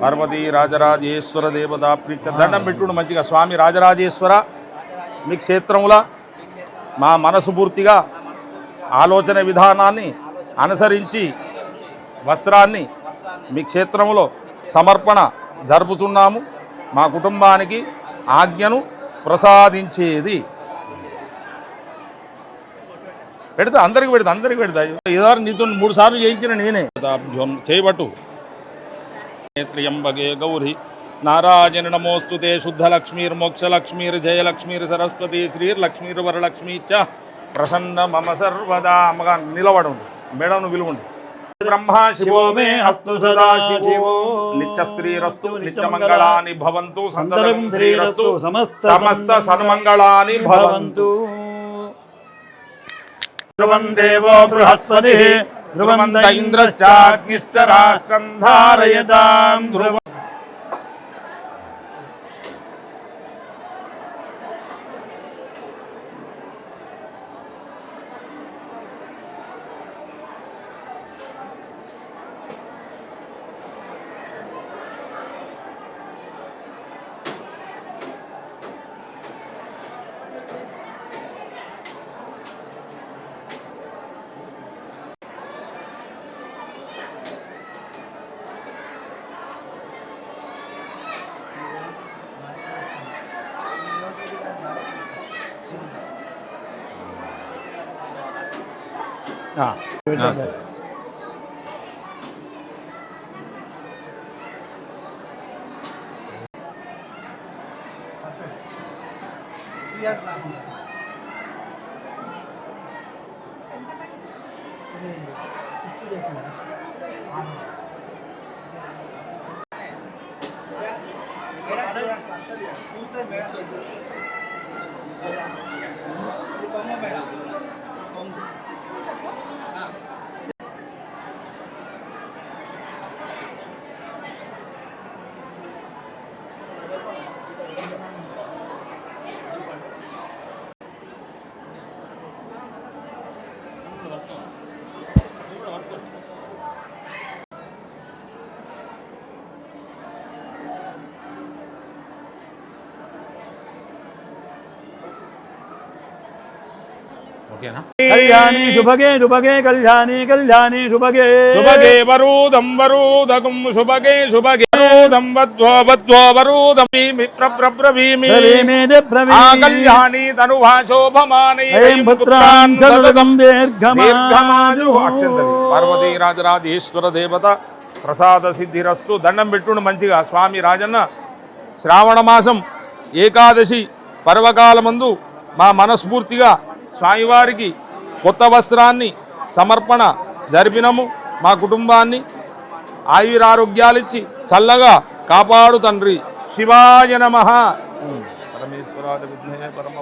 పార్వతీ రాజరాజేశ్వర దేవత ప్రీచ దండం పెట్టుడు మంచిగా. స్వామి రాజరాజేశ్వర మీ క్షేత్రముల మా మనసు పూర్తిగా ఆలోచన విధానాన్ని అనుసరించి వస్త్రాన్ని మీ క్షేత్రములో సమర్పణ జరుపుతున్నాము. మా కుటుంబానికి ఆజ్ఞను ప్రసాదించేది. పెడతా అందరికి పెడతా అందరికి పెడతా. ఏదో నీతో మూడు సార్లు చేయించిన నేనే. చేయబట్టు. త్రియంబగే గౌరి. నారాయణ నమోస్తుతే శుద్ధలక్ష్మీర్మోక్షలక్ష్మీర్ జయలక్ష్మీర్ సరస్వతి శ్రీర్లక్ష్మీర్ వరలక్ష్మీ చ. ప్రసన్న మమ సర్వదా. అమ్మగా నిలబడు మేడం విలువండి. బ్రహ్మ శివో మే అస్తు సదా శివో. నిత్య శ్రీరస్తు నిత్య మంగళాని భవంతు సంతతం శ్రీరస్తు సమస్త సన్మంగళాని భవంతు. దేవో బృహస్పతి. ध्रुवन्त इन्द्रश्चाग्निश्च राष्ट्रम् धारयताम् ध्रुव 啊，对对对。啊对，对呀。对对对，十六岁了。啊。对，没了，没了，没了，不是没了。కళ్యాణి శుభగే శుభగే కళ్యాణి కళ్యాణి శుభగే. శుభగే వరూదం వరూదకం శుభగే శుభగే. వరూదం వద్వో వద్వో వరూదం ప్రబ్రవీమి ప్రవీమేజ ఆ ప్రవీమి. కళ్యాణి తనుభా శోభమానై. ఐం పుత్రాన్ చతుర్థం దీర్ఘమాజు దీర్ఘమాజు అక్షంతలి. పార్వతీ రాజరాజేశ్వర దేవత ప్రసాద సిద్ధిరస్తు దండం పెట్టుండు మంచిగా. స్వామి రాజన్న శ్రావణ మాసం ఏకాదశి పర్వకాలమందు మా మనస్ఫూర్తిగా స్వామివారికి కొత్త వస్త్రాన్ని సమర్పణ జరిపినము. మా కుటుంబాన్ని ఆయురారోగ్యాలిచ్చి చల్లగా కాపాడు తండ్రి. శివాయ నమ. పరమేశ్వరాయ పరమ